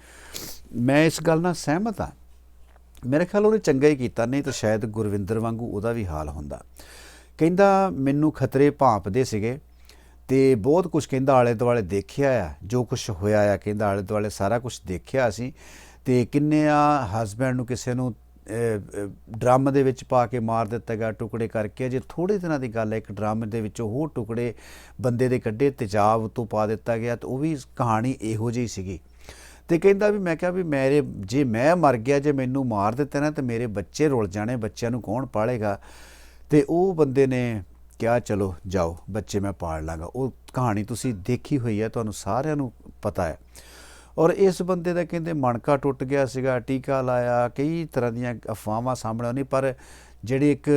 ਮੈਂ ਇਸ ਗੱਲ ਨਾਲ ਸਹਿਮਤ ਹਾਂ। ਮੇਰੇ ਖਿਆਲ ਉਹਨੇ ਚੰਗਾ ਹੀ ਕੀਤਾ, ਨਹੀਂ ਤਾਂ ਸ਼ਾਇਦ ਗੁਰਵਿੰਦਰ ਵਾਂਗੂ ਉਹਦਾ ਵੀ ਹਾਲ ਹੁੰਦਾ। ਕਹਿੰਦਾ, ਮੈਨੂੰ ਖਤਰੇ ਭਾਂਪਦੇ ਸੀਗੇ ਤੇ ਬਹੁਤ ਕੁਝ ਕਹਿੰਦਾ ਆਲੇ ਦੁਆਲੇ ਦੇਖਿਆ ਆ, ਜੋ ਕੁਝ ਹੋਇਆ ਆ, ਕਹਿੰਦਾ ਆਲੇ ਦੁਆਲੇ ਸਾਰਾ ਕੁਝ ਦੇਖਿਆ ਅਸੀਂ ਤੇ ਕਿੰਨੇ ਆ ਹਸਬੈਂਡ ਨੂੰ ਕਿਸੇ ਨੂੰ ਡਰਮ ਦੇ ਵਿੱਚ ਪਾ ਕੇ ਮਾਰ ਦਿੱਤਾ ਗਿਆ ਟੁਕੜੇ ਕਰਕੇ। ਜੇ ਥੋੜੇ ਦਿਨਾਂ ਦੀ ਗੱਲ ਹੈ, ਇੱਕ ਡਰਮ ਦੇ ਵਿੱਚੋਂ ਉਹ ਟੁਕੜੇ ਬੰਦੇ ਦੇ ਕੱਢੇ, ਤੇਜ਼ਾਬ ਤੋਂ ਪਾ ਦਿੱਤਾ ਗਿਆ ਤੇ ਉਹ ਵੀ ਕਹਾਣੀ ਇਹੋ ਜਿਹੀ ਸੀਗੀ। ਤੇ ਕਹਿੰਦਾ ਵੀ, ਮੈਂ ਕਿਹਾ ਵੀ ਮੇਰੇ, ਜੇ ਮੈਂ ਮਰ ਗਿਆ, ਜੇ ਮੈਨੂੰ ਮਾਰ ਦਿੱਤਾ ਨਾ, ਤੇ ਮੇਰੇ ਬੱਚੇ ਰੁਲ ਜਾਣੇ, ਬੱਚਿਆਂ ਨੂੰ ਕੌਣ ਪਾਲੇਗਾ? ਤੇ ਉਹ ਬੰਦੇ ਨੇ ਕਿਹਾ, ਚਲੋ ਜਾਓ, ਬੱਚੇ ਮੈਂ ਪਾਲ ਲਾਂਗਾ। ਉਹ ਕਹਾਣੀ ਤੁਸੀਂ ਦੇਖੀ ਹੋਈ ਹੈ, ਤੁਹਾਨੂੰ ਸਾਰਿਆਂ ਨੂੰ ਪਤਾ ਹੈ। ਔਰ ਇਸ ਬੰਦੇ ਦਾ ਕਹਿੰਦੇ ਮਣਕਾ ਟੁੱਟ ਗਿਆ ਸੀਗਾ, ਟੀਕਾ ਲਾਇਆ, ਕਈ ਤਰ੍ਹਾਂ ਦੀਆਂ ਅਫਵਾਹਾਂ ਸਾਹਮਣੇ ਆਉਣੀ ਪਰ ਜਿਹੜੀ ਇੱਕ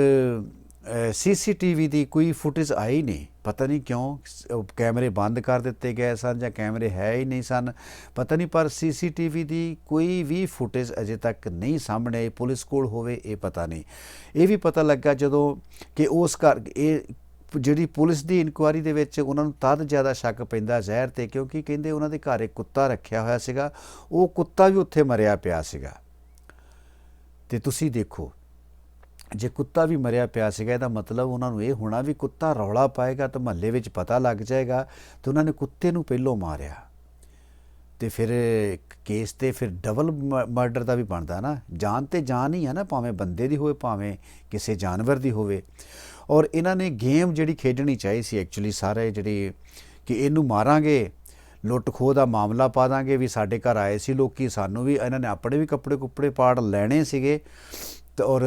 ਸੀਸੀਟੀਵੀ ਦੀ ਕੋਈ ਫੁਟੇਜ ਆਈ ਨਹੀਂ, ਪਤਾ ਨਹੀਂ ਕਿਉਂ ਕੈਮਰੇ ਬੰਦ ਕਰ ਦਿੱਤੇ ਗਏ ਸਨ ਜਾਂ ਕੈਮਰੇ ਹੈ ਹੀ ਨਹੀਂ ਸਨ, ਪਤਾ ਨਹੀਂ, ਪਰ ਸੀਸੀਟੀਵੀ ਦੀ ਕੋਈ ਵੀ ਫੁਟੇਜ ਅਜੇ ਤੱਕ ਨਹੀਂ ਸਾਹਮਣੇ ਆਈ ਪੁਲਿਸ ਕੋਲ ਹੋਵੇ ਇਹ ਪਤਾ ਨਹੀਂ। ਇਹ ਵੀ ਪਤਾ ਲੱਗਾ ਜਦੋਂ ਕਿ ਉਸ ਘਰ, ਇਹ ਜਿਹੜੀ ਪੁਲਿਸ ਦੀ ਇਨਕੁਆਇਰੀ ਦੇ ਵਿੱਚ ਉਹਨਾਂ ਨੂੰ ਤਦ ਜ਼ਿਆਦਾ ਸ਼ੱਕ ਪੈਂਦਾ ਜ਼ਹਿਰ ਤੇ, ਕਿਉਂਕਿ ਕਹਿੰਦੇ ਉਹਨਾਂ ਦੇ ਘਰ ਇੱਕ ਕੁੱਤਾ ਰੱਖਿਆ ਹੋਇਆ ਸੀਗਾ। ਉਹ ਕੁੱਤਾ ਵੀ ਉੱਥੇ ਮਰਿਆ ਪਿਆ ਸੀਗਾ। ਤੇ ਤੁਸੀਂ ਦੇਖੋ, ਜੇ ਕੁੱਤਾ ਵੀ ਮਰਿਆ ਪਿਆ ਸੀਗਾ, ਇਹਦਾ ਮਤਲਬ ਉਹਨਾਂ ਨੂੰ ਇਹ ਹੋਣਾ ਵੀ ਕੁੱਤਾ ਰੌਲਾ ਪਾਏਗਾ ਤਾਂ ਮਹੱਲੇ ਵਿੱਚ ਪਤਾ ਲੱਗ ਜਾਏਗਾ ਤੇ ਉਹਨਾਂ ਨੇ ਕੁੱਤੇ ਨੂੰ ਪਹਿਲੋਂ ਮਾਰਿਆ। ਤੇ ਫਿਰ ਕੇਸ ਤੇ ਫਿਰ ਡਬਲ ਮਰਡਰ ਦਾ ਵੀ ਬਣਦਾ ਨਾ। ਜਾਨ ਤੇ ਜਾਨ ਹੀ ਹੈ ਨਾ, ਭਾਵੇਂ ਬੰਦੇ ਦੀ ਹੋਵੇ, ਭਾਵੇਂ ਕਿਸੇ ਜਾਨਵਰ ਦੀ ਹੋਵੇ। ਔਰ ਇਹਨਾਂ ਨੇ ਗੇਮ ਜਿਹੜੀ ਖੇਡਣੀ ਚਾਹੀ ਸੀ ਐਕਚੁਅਲੀ ਸਾਰੇ ਜਿਹੜੀ ਕਿ ਇਹਨੂੰ ਮਾਰਾਂਗੇ ਲੁੱਟ ਖੋਹ ਦਾ ਮਾਮਲਾ ਪਾ ਦਾਂਗੇ ਵੀ ਸਾਡੇ ਘਰ ਆਏ ਸੀ ਲੋਕੀ, ਸਾਨੂੰ ਵੀ ਇਹਨਾਂ ਨੇ ਆਪਣੇ ਵੀ ਕੱਪੜੇ ਕੁੱਪੜੇ ਪਾੜ ਲੈਣੇ ਸੀਗੇ ਤੇ ਔਰ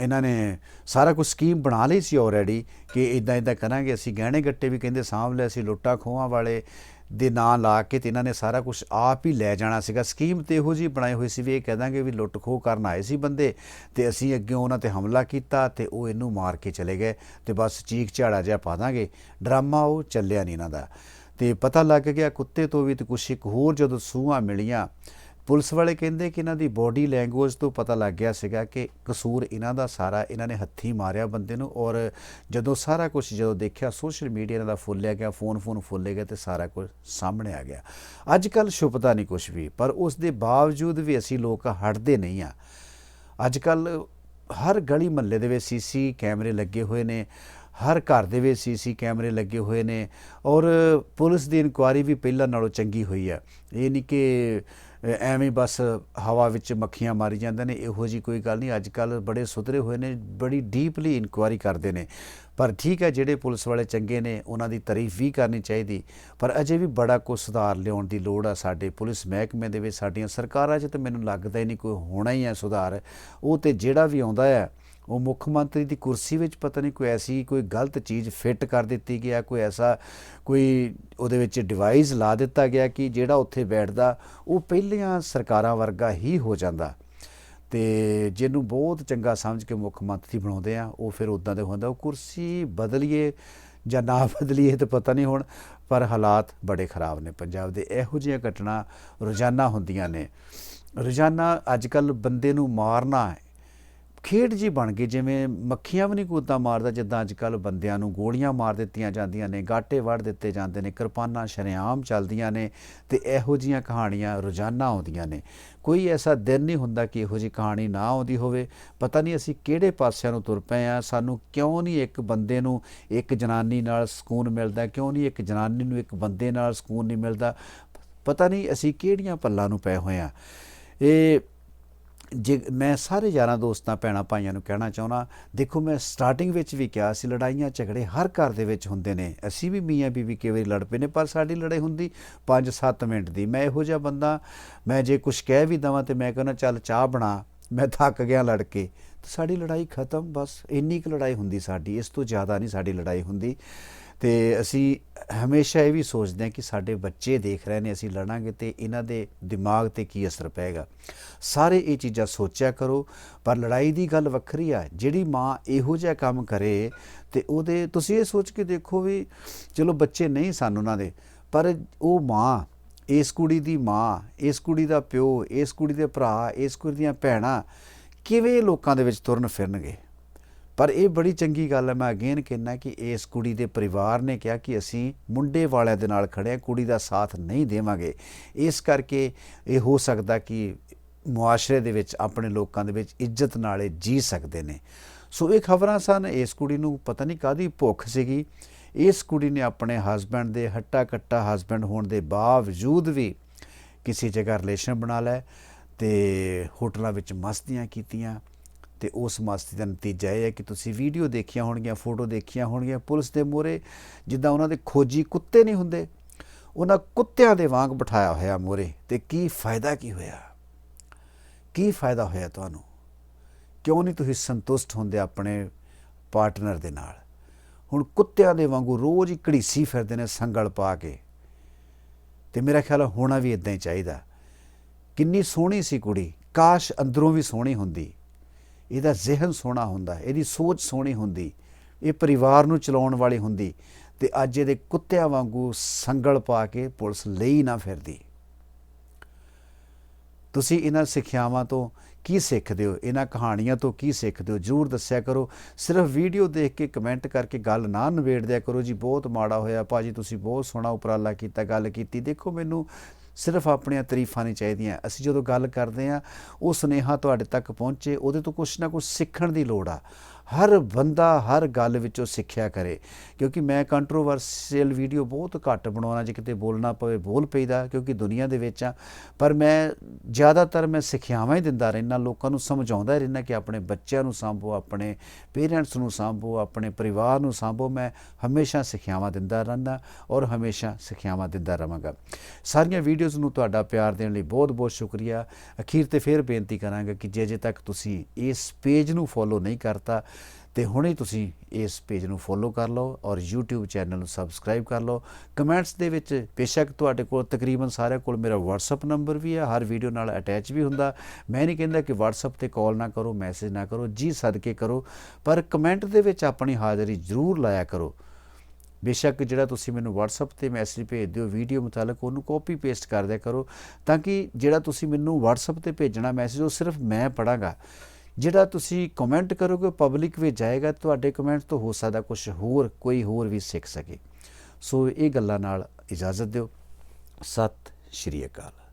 ਇਹਨਾਂ ਨੇ ਸਾਰਾ ਕੁਝ ਸਕੀਮ ਬਣਾ ਲਈ ਸੀ ਆਲਰੇਡੀ ਕਿ ਇਦਾਂ ਇਦਾਂ ਕਰਾਂਗੇ, ਅਸੀਂ ਗਹਿਣੇ ਗੱਟੇ ਵੀ ਕਹਿੰਦੇ ਸਾਂਭ ਲਿਆ ਅਸੀਂ ਲੁੱਟਾ ਖੋਹਾਂ ਵਾਲੇ ਦੇ ਨਾਂ ਲਾ ਕੇ ਤੇ ਇਹਨਾਂ ਨੇ ਸਾਰਾ ਕੁਝ ਆਪ ਹੀ ਲੈ ਜਾਣਾ ਸੀਗਾ। ਸਕੀਮ ਤੇ ਇਹੋ ਜੀ ਬਣਾਈ ਹੋਈ ਸੀ ਵੀ ਇਹ ਕਹਿ ਦਾਂਗੇ ਵੀ ਲੁੱਟ ਖੋਹ ਕਰਨ ਆਏ ਸੀ ਬੰਦੇ ਤੇ ਅਸੀਂ ਅੱਗੇ ਉਹਨਾਂ ਤੇ ਹਮਲਾ ਕੀਤਾ ਤੇ ਉਹ ਇਹਨੂੰ ਮਾਰ ਕੇ ਚਲੇ ਗਏ ਤੇ ਬਸ ਚੀਕ ਝਾੜਾ ਜਿਹਾ ਪਾ ਦਾਂਗੇ। ਡਰਾਮਾ ਉਹ ਚੱਲਿਆ ਨਹੀਂ ਇਹਨਾਂ ਦਾ। ਤੇ ਪਤਾ ਲੱਗ ਗਿਆ ਕੁੱਤੇ ਤੋਂ ਵੀ ਤੇ ਕੁਛ ਇੱਕ ਹੋਰ ਜਦੋਂ ਸੂਹਾਂ ਮਿਲੀਆਂ ਪੁਲਿਸ ਵਾਲੇ ਕਹਿੰਦੇ ਕਿ ਇਹਨਾਂ ਦੀ ਬੋਡੀ ਲੈਂਗੁਏਜ ਤੋਂ ਪਤਾ ਲੱਗ ਗਿਆ ਸੀਗਾ ਕਿ ਕਸੂਰ ਇਹਨਾਂ ਦਾ ਸਾਰਾ, ਇਹਨਾਂ ਨੇ ਹੱਥੀ ਮਾਰਿਆ ਬੰਦੇ ਨੂੰ ਔਰ ਜਦੋਂ ਸਾਰਾ ਕੁਝ ਜਦੋਂ ਦੇਖਿਆ, ਸੋਸ਼ਲ ਮੀਡੀਆ ਇਹਨਾਂ ਦਾ ਫੁੱਲਿਆ ਗਿਆ, ਫੋਨ ਫੋਨ ਫੁੱਲੇ ਗਏ ਤੇ ਸਾਰਾ ਕੁਝ ਸਾਹਮਣੇ ਆ ਗਿਆ। ਅੱਜ ਕੱਲ ਛੁਪਦਾ ਨਹੀਂ ਕੁਝ ਵੀ, ਪਰ ਉਸ ਦੇ ਬਾਵਜੂਦ ਵੀ ਅਸੀਂ ਲੋਕ ਹਟਦੇ ਨਹੀਂ ਆ। ਅੱਜ ਕੱਲ ਹਰ ਗਲੀ ਮਹੱਲੇ ਦੇ ਵਿੱਚ ਸੀਸੀ ਕੈਮਰੇ ਲੱਗੇ ਹੋਏ ਨੇ ਹਰ ਘਰ ਦੇ ਵਿੱਚ ਸੀਸੀ ਕੈਮਰੇ ਲੱਗੇ ਹੋਏ ਨੇ ਔਰ ਪੁਲਿਸ ਦੀ ਇਨਕੁਆਇਰੀ ਵੀ ਪਹਿਲਾਂ ਨਾਲੋਂ ਚੰਗੀ ਹੋਈ ਹੈ। ਇਹ ਨਹੀਂ ਕਿ ਐਵੇਂ ਬਸ ਹਵਾ ਵਿੱਚ ਮੱਖੀਆਂ ਮਾਰੀ ਜਾਂਦੇ ਨੇ, ਇਹੋ ਜੀ ਕੋਈ ਗੱਲ ਨਹੀਂ। ਅੱਜ ਕੱਲ ਬੜੇ ਸੁਧਰੇ ਹੋਏ ਨੇ, ਬੜੀ ਡੀਪਲੀ ਇਨਕੁਆਇਰੀ ਕਰਦੇ ਨੇ। ਪਰ ਠੀਕ ਹੈ, ਜਿਹੜੇ ਪੁਲਿਸ ਵਾਲੇ ਚੰਗੇ ਨੇ, ਉਹਨਾਂ ਦੀ ਤਾਰੀਫ ਵੀ ਕਰਨੀ ਚਾਹੀਦੀ। ਪਰ ਅਜੇ ਵੀ ਬੜਾ ਕੁਝ ਸੁਧਾਰ ਲਿਆਉਣ ਦੀ ਲੋੜ ਆ ਸਾਡੇ ਪੁਲਿਸ ਮਹਿਕਮੇ ਦੇ ਵਿੱਚ। ਸਾਡੀਆਂ ਸਰਕਾਰਾਂ 'ਚ ਤਾਂ ਮੈਨੂੰ ਲੱਗਦਾ ਹੀ ਨਹੀਂ ਕੋਈ ਹੋਣਾ ਹੀ ਹੈ ਸੁਧਾਰ। ਉਹ ਤੇ ਜਿਹੜਾ ਵੀ ਆਉਂਦਾ ਹੈ ਉਹ ਮੁੱਖ ਮੰਤਰੀ ਦੀ ਕੁਰਸੀ ਵਿੱਚ ਪਤਾ ਨਹੀਂ ਕੋਈ ਐਸੀ ਕੋਈ ਗਲਤ ਚੀਜ਼ ਫਿੱਟ ਕਰ ਦਿੱਤੀ ਗਿਆ, ਕੋਈ ਐਸਾ ਕੋਈ ਉਹਦੇ ਵਿੱਚ ਡਿਵਾਈਸ ਲਾ ਦਿੱਤਾ ਗਿਆ ਕਿ ਜਿਹੜਾ ਉੱਥੇ ਬੈਠਦਾ, ਉਹ ਪਹਿਲੀਆਂ ਸਰਕਾਰਾਂ ਵਰਗਾ ਹੀ ਹੋ ਜਾਂਦਾ। ਤੇ ਜਿਹਨੂੰ ਬਹੁਤ ਚੰਗਾ ਸਮਝ ਕੇ ਮੁੱਖ ਮੰਤਰੀ ਬਣਾਉਂਦੇ ਆ, ਉਹ ਫਿਰ ਉਦਾਂ ਦੇ ਹੁੰਦਾ, ਉਹ ਕੁਰਸੀ ਬਦਲੀਏ ਜਾਂ ਨਾ ਬਦਲੀਏ ਤਾਂ ਪਤਾ ਨਹੀਂ ਹੁਣ, ਪਰ ਹਾਲਾਤ ਬੜੇ ਖਰਾਬ ਨੇ ਪੰਜਾਬ ਦੇ, ਇਹੋ ਜਿਹੀਆਂ ਘਟਨਾ ਰੋਜ਼ਾਨਾ ਹੁੰਦੀਆਂ ਨੇ। ਰੋਜ਼ਾਨਾ ਅੱਜ ਕੱਲ ਬੰਦੇ ਨੂੰ ਮਾਰਨਾ ਖੇਡ ਜੀ ਬਣ ਗਈ, ਜਿਵੇਂ ਮੱਖੀਆਂ ਵੀ ਨਹੀਂ ਕੂਦਾਂ ਮਾਰਦਾ, ਜਿੱਦਾਂ ਅੱਜ ਕੱਲ ਬੰਦਿਆਂ ਨੂੰ ਗੋਲੀਆਂ ਮਾਰ ਦਿੱਤੀਆਂ ਜਾਂਦੀਆਂ ਨੇ, ਗਾਟੇ ਵੜ ਦਿੱਤੇ ਜਾਂਦੇ ਨੇ, ਕਿਰਪਾਨਾਂ ਸ਼ਰੇਆਮ ਚੱਲਦੀਆਂ ਨੇ ਤੇ ਇਹੋ ਜੀਆਂ ਕਹਾਣੀਆਂ ਰੋਜ਼ਾਨਾ ਆਉਂਦੀਆਂ ਨੇ। ਕੋਈ ਐਸਾ ਦਿਨ ਨਹੀਂ ਹੁੰਦਾ ਕਿ ਇਹੋ ਜੀ ਕਹਾਣੀ ਨਾ ਆਉਂਦੀ ਹੋਵੇ। ਪਤਾ ਨਹੀਂ ਅਸੀਂ ਕਿਹੜੇ ਪਾਸਿਆਂ ਨੂੰ ਤੁਰ ਪਏ ਆ ਸਾਨੂੰ ਕਿਉਂ ਨਹੀਂ ਇੱਕ ਬੰਦੇ ਨੂੰ ਇੱਕ ਜਨਾਨੀ ਨਾਲ ਸਕੂਨ ਮਿਲਦਾ, ਕਿਉਂ ਨਹੀਂ ਇੱਕ ਜਨਾਨੀ ਨੂੰ ਇੱਕ ਬੰਦੇ ਨਾਲ ਸਕੂਨ ਨਹੀਂ ਮਿਲਦਾ। ਪਤਾ ਨਹੀਂ ਅਸੀਂ ਕਿਹੜੀਆਂ ਪੱਲਾਂ ਨੂੰ ਪਏ ਹੋਏ ਆ ਇਹ ਜੇ ਮੈਂ ਸਾਰੇ ਯਾਰਾਂ ਦੋਸਤਾਂ, ਭੈਣਾਂ ਭਾਈਆਂ ਨੂੰ ਕਹਿਣਾ ਚਾਹੁੰਦਾ, ਦੇਖੋ ਮੈਂ ਸਟਾਰਟਿੰਗ ਵਿੱਚ ਵੀ ਕਿਹਾ ਸੀ, ਲੜਾਈਆਂ ਝਗੜੇ ਹਰ ਘਰ ਦੇ ਵਿੱਚ ਹੁੰਦੇ ਨੇ। ਅਸੀਂ ਵੀ ਮੀਆਂ ਬੀਵੀ ਕਈ ਵਾਰੀ ਲੜ ਪਏ ਨੇ ਪਰ ਸਾਡੀ ਲੜਾਈ ਹੁੰਦੀ 5-7 ਮਿੰਟ ਦੀ। ਮੈਂ ਇਹੋ ਜਿਹਾ ਬੰਦਾ, ਮੈਂ ਜੇ ਕੁਝ ਕਹਿ ਵੀ ਦਵਾਂ ਤੇ ਮੈਂ ਕਹਿੰਦਾ, ਚੱਲ ਚਾਹ ਬਣਾ, ਮੈਂ ਥੱਕ ਗਿਆ ਲੜ ਕੇ ਤੇ ਸਾਡੀ ਲੜਾਈ ਖਤਮ, ਬਸ ਇੰਨੀ ਕੁ ਲੜਾਈ ਹੁੰਦੀ ਸਾਡੀ, ਇਸ ਤੋਂ ਜ਼ਿਆਦਾ ਨਹੀਂ ਸਾਡੀ ਲੜਾਈ ਹੁੰਦੀ। ਤੇ ਅਸੀਂ ਹਮੇਸ਼ਾ ਇਹ ਵੀ ਸੋਚਦੇ ਹਾਂ ਕਿ ਸਾਡੇ ਬੱਚੇ ਦੇਖ ਰਹੇ ਨੇ, ਅਸੀਂ ਲੜਾਂਗੇ ਤੇ ਇਹਨਾਂ ਦੇ ਦਿਮਾਗ ਤੇ ਕੀ ਅਸਰ ਪਏਗਾ। ਸਾਰੇ ਇਹ ਚੀਜ਼ਾਂ ਸੋਚਿਆ ਕਰੋ, ਪਰ ਲੜਾਈ ਦੀ ਗੱਲ ਵੱਖਰੀ ਆ, ਜਿਹੜੀ ਮਾਂ ਇਹੋ ਜਿਹਾ ਕੰਮ ਕਰੇ ਤੇ ਉਹਦੇ, ਤੁਸੀਂ ਇਹ ਸੋਚ ਕੇ ਦੇਖੋ ਵੀ ਚਲੋ ਬੱਚੇ ਨਹੀਂ ਸਨ ਉਹਨਾਂ ਦੇ, ਪਰ ਉਹ ਮਾਂ, ਇਸ ਕੁੜੀ ਦੀ ਮਾਂ, ਇਸ ਕੁੜੀ ਦਾ ਪਿਓ, ਇਸ ਕੁੜੀ ਦੇ ਭਰਾ, ਇਸ ਕੁੜੀ ਦੀਆਂ ਭੈਣਾਂ ਕਿਵੇਂ ਲੋਕਾਂ ਦੇ ਵਿੱਚ ਤੁਰਨ ਫਿਰਨਗੇ? ਪਰ ਇਹ ਬੜੀ ਚੰਗੀ ਗੱਲ ਹੈ, ਮੈਂ ਅਗੇਨ ਕਹਿਣਾ ਕਿ ਇਸ ਕੁੜੀ ਦੇ ਪਰਿਵਾਰ ਨੇ ਕਿਹਾ ਕਿ ਅਸੀਂ ਮੁੰਡੇ ਵਾਲਿਆਂ ਦੇ ਨਾਲ ਖੜੇ ਹਾਂ, ਕੁੜੀ ਦਾ ਸਾਥ ਨਹੀਂ ਦੇਵਾਂਗੇ। ਇਸ ਕਰਕੇ ਇਹ ਹੋ ਸਕਦਾ ਕਿ ਮੁਆਸ਼ਰੇ ਦੇ ਵਿੱਚ ਆਪਣੇ ਲੋਕਾਂ ਦੇ ਵਿੱਚ ਇੱਜ਼ਤ ਨਾਲੇ ਜੀ ਸਕਦੇ ਨੇ। ਸੋ ਇਹ ਖਬਰਾਂ ਸਨ, ਇਸ ਕੁੜੀ ਨੂੰ ਪਤਾ ਨਹੀਂ ਕਾਦੀ ਭੁੱਖ ਸੀਗੀ। ਇਸ ਕੁੜੀ ਨੇ ਆਪਣੇ ਹਸਬੰਡ ਦੇ ਹੱਟਾ ਕੱਟਾ ਹਸਬੰਡ ਹੋਣ ਦੇ ਬਾਵਜੂਦ ਵੀ ਕਿਸੇ ਜਗ੍ਹਾ ਰਿਲੇਸ਼ਨ ਬਣਾ ਲਿਆ ਤੇ ਹੋਟਲਾਂ ਵਿੱਚ ਮਸਤੀਆਂ ਕੀਤੀਆਂ। ਤੇ ਉਸ ਮਸਤੀ ਦਾ ਨਤੀਜਾ ਇਹ ਹੈ ਕਿ ਤੁਸੀਂ ਵੀਡੀਓ ਦੇਖੀਆਂ ਹੋਣਗੀਆਂ, ਫੋਟੋ ਦੇਖੀਆਂ ਹੋਣਗੀਆਂ ਪੁਲਿਸ ਦੇ ਮੂਹਰੇ, ਜਿੱਦਾਂ ਉਹਨਾਂ ਦੇ ਖੋਜੀ ਕੁੱਤੇ ਨਹੀਂ ਹੁੰਦੇ, ਉਹਨਾਂ ਕੁੱਤਿਆਂ ਦੇ ਵਾਂਗ ਬਿਠਾਇਆ ਹੋਇਆ ਮੂਹਰੇ। ਤੇ ਕੀ ਫਾਇਦਾ ਕੀ ਹੋਇਆ? ਕੀ ਫਾਇਦਾ ਹੋਇਆ ਤੁਹਾਨੂੰ? ਕਿਉਂ ਨਹੀਂ ਤੁਸੀਂ ਸੰਤੁਸ਼ਟ ਹੁੰਦੇ ਆਪਣੇ ਪਾਰਟਨਰ ਦੇ ਨਾਲ? ਹੁਣ ਕੁੱਤਿਆਂ ਦੇ ਵਾਂਗੂ ਰੋਜ਼ ਹੀ ਘੜੀਸੀ ਫਿਰਦੇ ਨੇ ਸੰਗਲ ਪਾ ਕੇ। ਤੇ ਮੇਰਾ ਖਿਆਲ ਹੋਣਾ ਵੀ ਇਦਾਂ ਹੀ ਚਾਹੀਦਾ। ਕਿੰਨੀ ਸੋਹਣੀ ਸੀ ਕੁੜੀ, ਕਾਸ਼ ਅੰਦਰੋਂ ਵੀ ਸੋਹਣੀ ਹੁੰਦੀ। ਇਹਦਾ ਜ਼ਿਹਨ ਸੋਹਣਾ ਹੁੰਦਾ, ਇਹਦੀ ਸੋਚ ਸੋਹਣੀ ਹੁੰਦੀ, ਇਹ ਪਰਿਵਾਰ ਨੂੰ ਚਲਾਉਣ ਵਾਲੀ ਹੁੰਦੀ ਤੇ ਅੱਜ ਇਹਦੇ ਕੁੱਤਿਆਂ ਵਾਂਗੂ ਸੰਗਲ ਪਾ ਕੇ ਪੁਲਿਸ ਲਈ ਨਾ ਫਿਰਦੀ। ਤੁਸੀਂ ਇਹਨਾਂ ਸਿੱਖਿਆਵਾਂ ਤੋਂ ਕੀ ਸਿੱਖਦੇ ਹੋ? ਇਹਨਾਂ ਕਹਾਣੀਆਂ ਤੋਂ ਕੀ ਸਿੱਖਦੇ ਹੋ? ਜਰੂਰ ਦੱਸਿਆ ਕਰੋ। ਸਿਰਫ ਵੀਡੀਓ ਦੇਖ ਕੇ ਕਮੈਂਟ ਕਰਕੇ ਗੱਲ ਨਾ ਨਿਬੇੜ ਦਿਆ ਕਰੋ ਜੀ। ਬਹੁਤ ਮਾੜਾ ਹੋਇਆ। ਭਾਜੀ, ਤੁਸੀਂ ਬਹੁਤ ਸੋਹਣਾ ਉਪਰਾਲਾ ਕੀਤਾ, ਗੱਲ ਕੀਤੀ। ਦੇਖੋ, ਮੈਨੂੰ ਸਿਰਫ ਆਪਣੀਆਂ ਤਾਰੀਫਾਂ ਨਹੀਂ ਚਾਹੀਦੀਆਂ। ਅਸੀਂ ਜਦੋਂ ਗੱਲ ਕਰਦੇ ਆ ਉਹ ਸੁਨੇਹਾ ਤੁਹਾਡੇ ਤੱਕ ਪਹੁੰਚੇ, ਉਹਦੇ ਤੋਂ ਕੁਝ ਨਾ ਕੁਝ ਸਿੱਖਣ ਦੀ ਲੋੜ ਆ। ਹਰ ਬੰਦਾ ਹਰ ਗੱਲ ਵਿੱਚੋਂ ਸਿੱਖਿਆ ਕਰੇ। ਕਿਉਂਕਿ ਮੈਂ ਕੰਟਰੋਵਰਸੀਅਲ ਵੀਡੀਓ ਬਹੁਤ ਘੱਟ ਬਣਾਉਣਾ ਜੇ ਕਿਤੇ ਬੋਲਣਾ ਪਵੇ ਬੋਲ ਪਈਦਾ, ਕਿਉਂਕਿ ਦੁਨੀਆ ਦੇ ਵਿੱਚ ਆ। ਪਰ ਮੈਂ ਜ਼ਿਆਦਾਤਰ ਮੈਂ ਸਿੱਖਿਆਵਾਂ ਹੀ ਦਿੰਦਾ ਰਹਿਣਾ ਲੋਕਾਂ ਨੂੰ ਸਮਝਾਉਂਦਾ ਰਹਿਣਾ ਕਿ ਆਪਣੇ ਬੱਚਿਆਂ ਨੂੰ ਸਾਂਭੋ, ਆਪਣੇ ਪੇਰੈਂਟਸ ਨੂੰ ਸਾਂਭੋ, ਆਪਣੇ ਪਰਿਵਾਰ ਨੂੰ ਸਾਂਭੋ। ਮੈਂ ਹਮੇਸ਼ਾ ਸਿੱਖਿਆਵਾਂ ਦਿੰਦਾ ਰਹਿੰਦਾ ਔਰ ਹਮੇਸ਼ਾ ਸਿੱਖਿਆਵਾਂ ਦਿੰਦਾ ਰਹਾਂਗਾ। ਸਾਰੀਆਂ ਵੀਡੀਓਜ਼ ਨੂੰ ਤੁਹਾਡਾ ਪਿਆਰ ਦੇਣ ਲਈ ਬਹੁਤ ਬਹੁਤ ਸ਼ੁਕਰੀਆ। ਅਖੀਰ ਤੇ ਫੇਰ ਬੇਨਤੀ ਕਰਾਂਗਾ ਕਿ ਜੇ ਜੇ ਤੱਕ ਤੁਸੀਂ ਇਸ ਪੇਜ ਨੂੰ ਫੋਲੋ ਨਹੀਂ ਕਰਤਾ ਤੇ ਹੁਣੇ ਤੁਸੀਂ ਇਸ ਪੇਜ ਨੂੰ ਫੋਲੋ ਕਰ ਲਓ ਔਰ YouTube ਚੈਨਲ ਨੂੰ ਸਬਸਕ੍ਰਾਈਬ ਕਰ ਲਓ। ਕਮੈਂਟਸ ਦੇ ਵਿੱਚ ਬੇਸ਼ੱਕ ਤੁਹਾਡੇ ਕੋਲ ਤਕਰੀਬਨ ਸਾਰਿਆਂ ਕੋਲ ਮੇਰਾ WhatsApp ਨੰਬਰ ਵੀ ਹੈ ਹਰ ਵੀਡੀਓ ਨਾਲ ਅਟੈਚ ਵੀ ਹੁੰਦਾ। ਮੈਂ ਨਹੀਂ ਕਹਿੰਦਾ ਕਿ WhatsApp ਤੇ ਕਾਲ ਨਾ ਕਰੋ ਮੈਸੇਜ ਨਾ ਕਰੋ, ਜੀ ਸਦਕੇ ਕਰੋ, ਪਰ ਕਮੈਂਟ ਦੇ ਵਿੱਚ ਆਪਣੀ ਹਾਜ਼ਰੀ ਜ਼ਰੂਰ ਲਾਇਆ ਕਰੋ। ਬੇਸ਼ੱਕ ਜਿਹੜਾ ਤੁਸੀਂ ਮੈਨੂੰ WhatsApp ਤੇ ਮੈਸੇਜ ਭੇਜਦੇ ਹੋ ਵੀਡੀਓ ਮੁਤਾਲਕ ਉਹਨੂੰ ਕਾਪੀ ਪੇਸਟ ਕਰ ਦਿਆ ਕਰੋ, ਤਾਂ ਕਿ ਜਿਹੜਾ ਤੁਸੀਂ ਮੈਨੂੰ WhatsApp ਤੇ ਭੇਜਣਾ ਮੈਸੇਜ ਉਹ ਸਿਰਫ ਮੈਂ ਪੜਾਂਗਾ ਜਿਹੜਾ ਤੁਸੀਂ ਕਮੈਂਟ ਕਰੋਗੇ ਪਬਲਿਕ ਵਿੱਚ ਜਾਏਗਾ, ਤੁਹਾਡੇ ਕਮੈਂਟ ਤੋਂ ਹੋ ਸਕਦਾ ਕੁਝ ਹੋਰ, ਕੋਈ ਹੋਰ ਵੀ ਸਿੱਖ ਸਕੇ। ਸੋ ਇਹ ਗੱਲਾਂ ਨਾਲ ਇਜਾਜ਼ਤ ਦਿਓ। ਸਤਿ ਸ਼੍ਰੀ ਅਕਾਲ।